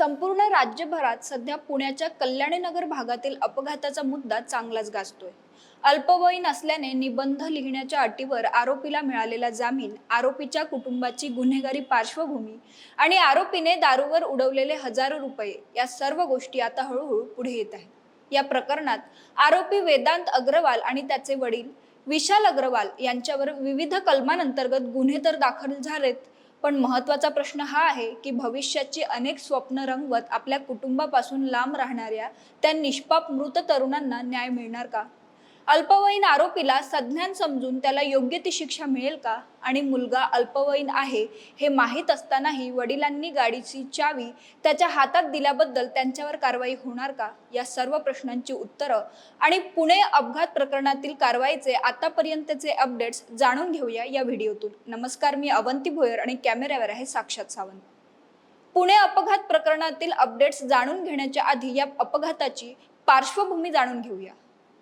संपूर्ण राज्यभरात सध्या पुण्याच्या कल्याणीनगर भागातील अपघाताचा मुद्दा चांगलाच गाजतोय. अल्पवयीन असल्याने निबंध लिहिण्याच्या अटीवर आरोपीला मिळालेला जामीन आरोपीच्या कुटुंबाची गुन्हेगारी पार्श्वभूमी आणि आरोपीने दारूवर उडवलेले हजारो रुपये या सर्व गोष्टी आता हळूहळू पुढे येत आहेत. या प्रकरणात आरोपी वेदांत अग्रवाल आणि त्याचे वडील विशाल अग्रवाल यांच्यावर विविध कलमांअंतर्गत गुन्हे तर दाखल झालेत पण महत्त्वाचा प्रश्न हा आहे की भविष्याची अनेक स्वप्न रंगवत आपल्या कुटुंबापासून लांब राहणाऱ्या त्या निष्पाप मृत तरुणांना न्याय मिळणार का? अल्पवयीन आरोपीला संज्ञान समजून त्याला योग्य ती शिक्षा मिळेल का? आणि मुलगा अल्पवयीन आहे हे माहीत असतानाही वडिलांनी गाडीची चावी त्याच्या हातात दिल्याबद्दल त्यांच्यावर कारवाई होणार का? या सर्व प्रश्नांची उत्तरं आणि पुणे अपघात प्रकरणातील कारवाईचे आतापर्यंतचे अपडेट्स जाणून घेऊया या व्हिडिओतून. नमस्कार मी अवंती भोयर आणि कॅमेऱ्यावर आहे साक्षात सावंत. पुणे अपघात प्रकरणातील अपडेट्स जाणून घेण्याच्या आधी या अपघाताची पार्श्वभूमी जाणून घेऊया.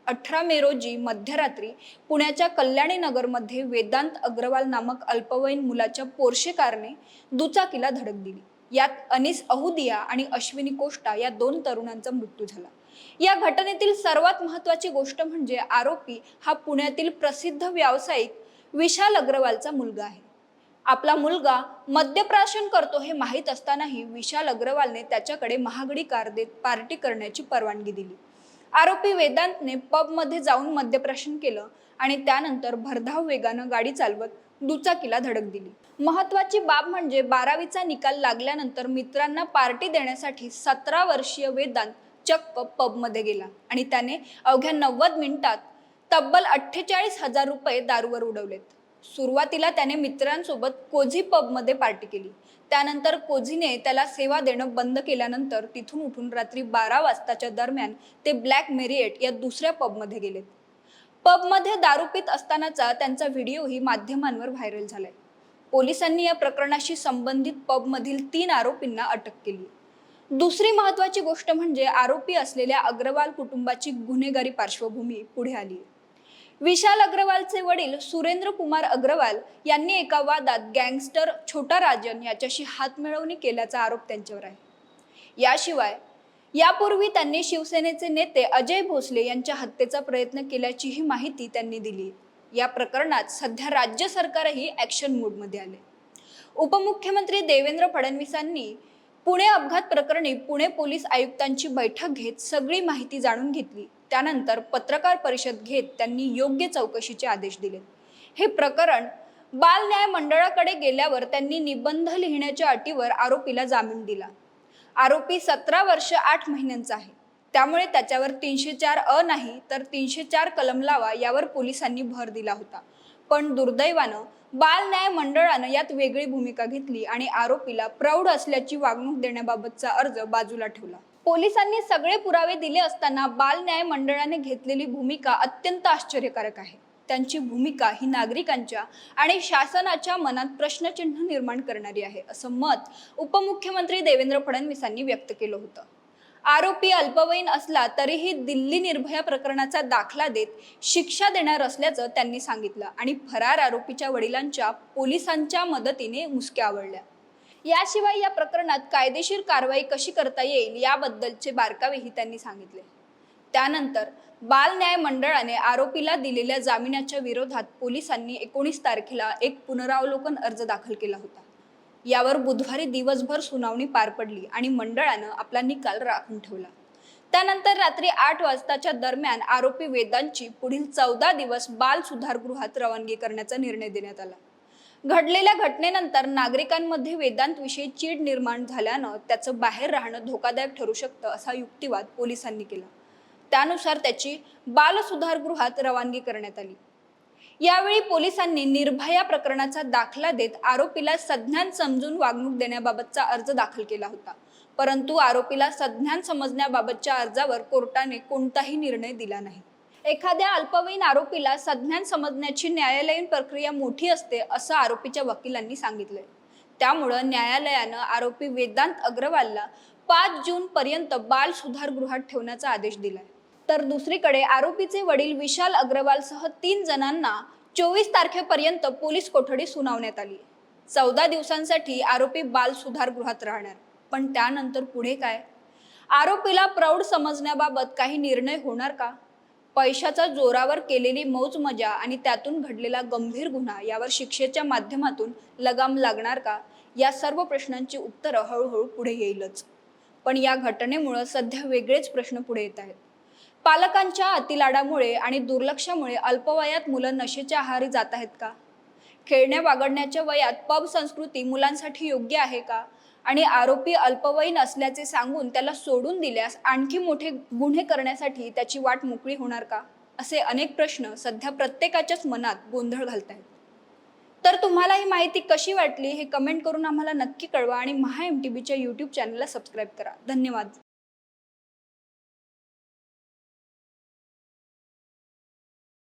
अठरा मे रोजी मध्यरात्री पुण्याच्या कल्याणी नगरमध्ये वेदांत अग्रवाल नामक अल्पवयीन मुलाच्या पोर्शे कारने दुचाकीला धडक दिली. यात अनिस अहुदिया आणि अश्विनी कोष्टा या दोन तरुणांचा मृत्यू झाला. या घटनेतील सर्वात महत्वाची गोष्ट म्हणजे आरोपी हा पुण्यातील प्रसिद्ध व्यावसायिक विशाल अग्रवालचा मुलगा आहे. आपला मुलगा मद्यप्राशन करतो हे माहीत असतानाही विशाल अग्रवालने त्याच्याकडे महागडी कार देत पार्टी करण्याची परवानगी दिली. आरोपी वेदांतने पबमध्ये जाऊन मद्यप्राशन केलं आणि त्यानंतर भरधाव वेगानं गाडी चालवत दुचाकीला धडक दिली. महत्वाची बाब म्हणजे बारावीचा निकाल लागल्यानंतर मित्रांना पार्टी देण्यासाठी सतरा वर्षीय वेदांत चक्क पबमध्ये गेला आणि त्याने अवघ्या नव्वद मिनिटात तब्बल अठ्ठेचाळीस हजार रुपये दारूवर उडवलेत. सुरुवातीला त्याने मित्रांसोबत कोझी पबमध्ये पार्टी केली. त्यानंतर कोझीने त्याला सेवा देणं बंद केल्यानंतर तिथून उठून रात्री बारा वाजताच्या दरम्यान ते ब्लॅक मेरिएट या दुसऱ्या पबमध्ये गेलेत. पबमध्ये दारू पित असतानाचा त्यांचा व्हिडिओही माध्यमांवर व्हायरल झालाय. पोलिसांनी या प्रकरणाशी संबंधित पबमधील तीन आरोपींना अटक केली. दुसरी महत्वाची गोष्ट म्हणजे आरोपी असलेल्या अग्रवाल कुटुंबाची गुन्हेगारी पार्श्वभूमी पुढे आली आहे विशाल अग्रवालचे वडील सुरेंद्र कुमार अग्रवाल यांनी एका वादात गँगस्टर छोटा राजन याच्याशी हातमिळवणी केल्याचा आरोप त्यांच्यावर आहे. याशिवाय यापूर्वी त्यांनी शिवसेनेचे नेते अजय भोसले यांच्या हत्येचा प्रयत्न केल्याचीही माहिती त्यांनी दिली. या प्रकरणात सध्या राज्य सरकारही ॲक्शन मूडमध्ये आले. उपमुख्यमंत्री देवेंद्र फडणवीसांनी पुणे अपघात प्रकरणी पुणे पोलीस आयुक्तांची बैठक घेत सगळी माहिती जाणून घेतली. त्यानंतर पत्रकार परिषद घेत त्यांनी योग्य चौकशीचे आदेश दिले. हे प्रकरण बाल न्याय मंडळाकडे गेल्यावर त्यांनी निबंध लिहिण्याच्या अटीवर आरोपीला जामीन दिला. आरोपी सतरा वर्ष आठ महिन्यांचा आहे. त्यामुळे त्याच्यावर तीनशे चार अ नाही तर तीनशे चार कलम लावा यावर पोलिसांनी भर दिला होता. पण दुर्दैवानं बाल न्याय मंडळानं यात वेगळी भूमिका घेतली आणि आरोपीला प्रौढ असल्याची वागणूक देण्याबाबतचा अर्ज बाजूला ठेवला. पोलिसांनी सगळे पुरावे दिले असताना बाल न्याय मंडळाने घेतलेली भूमिका अत्यंत आश्चर्यकारक आहे. त्यांची भूमिका ही नागरिकांच्या आणि शासनाच्या मनात प्रश्नचिन्ह निर्माण करणारी आहे असं मत उपमुख्यमंत्री देवेंद्र फडणवीसांनी व्यक्त केलं होतं. आरोपी अल्पवयीन असला तरीही दिल्ली निर्भया प्रकरणाचा दाखला देत शिक्षा देणार असल्याचं त्यांनी सांगितलं आणि फरार आरोपीच्या वडिलांच्या पोलिसांच्या मदतीने मुसक्या आवडल्या याशिवाय या प्रकरणात कायदेशीर कारवाई कशी करता येईल याबद्दलचे बारकावेही त्यांनी सांगितले. त्यानंतर बाल न्याय मंडळाने आरोपीला दिलेल्या जामिनाच्या विरोधात पोलिसांनी एकोणीस तारखेला एक पुनरावलोकन अर्ज दाखल केला होता. यावर बुधवारी दिवसभर सुनावणी पार पडली आणि मंडळानं आपला निकाल राखून ठेवला. त्यानंतर रात्री आठ वाजताच्या दरम्यान आरोपी वेदांची पुढील चौदा दिवस बाल सुधारगृहात रवानगी करण्याचा निर्णय देण्यात आला. घडलेल्या घटनेनंतर नागरिकांमध्ये वेदांतविषयी चीड निर्माण झाल्यानं त्याचं बाहेर राहणं धोकादायक ठरू शकतं असा युक्तिवाद पोलिसांनी केला. त्यानुसार त्याची बालसुधारगृहात रवानगी करण्यात आली. यावेळी पोलिसांनी निर्भया प्रकरणाचा दाखला देत आरोपीला संज्ञान समजून वागणूक देण्याबाबतचा अर्ज दाखल केला होता. परंतु आरोपीला संज्ञान समजण्याबाबतच्या अर्जावर कोर्टाने कोणताही निर्णय दिला नाही. एखाद्या अल्पवयीन आरोपीला संज्ञान समजण्याची न्यायालयीन प्रक्रिया मोठी असते असं आरोपीच्या वकिलांनी सांगितलंय. त्यामुळं न्यायालयानं आरोपी वेदांत अग्रवालला पाच जून पर्यंत बाल सुधारगृहात ठेवण्याचा आदेश दिलाय. तर दुसरीकडे आरोपीचे वडील विशाल अग्रवालसह तीन जणांना चोवीस तारखेपर्यंत पोलीस कोठडी सुनावण्यात आली चौदा दिवसांसाठी आरोपी बाल सुधारगृहात राहणार. पण त्यानंतर पुढे काय? आरोपीला प्रौढ समजण्याबाबत काही निर्णय होणार का? पैशाचा जोरावर केलेली मौज मजा आणि त्यातून घडलेला गंभीर गुन्हा यावर शिक्षेच्या माध्यमातून लगाम लागणार का? या सर्व प्रश्नांची उत्तरं हळूहळू पुढे येईलच. पण या घटनेमुळं सध्या वेगळेच प्रश्न पुढे येत आहेत. पालकांच्या अतिलाडामुळे आणि दुर्लक्षामुळे अल्पवयात मुलं नशेच्या आहारी जात आहेत का? खेळण्या वागडण्याच्या वयात पब संस्कृती मुलांसाठी योग्य आहे का? आणि आरोपी अल्पवयीन असल्याचे सांगून त्याला सोडून दिल्यास आणखी मोठे गुन्हे करण्यासाठी त्याची वाट मोकळी होणार का? असे अनेक प्रश्न सध्या प्रत्येकाच्याच मनात गोंधळ घालत आहेत तर तुम्हाला ही माहिती कशी वाटली हे कमेंट करून आम्हाला नक्की कळवा आणि महा एम टी बीच्या यूट्यूब चॅनलला सबस्क्राईब करा. धन्यवाद.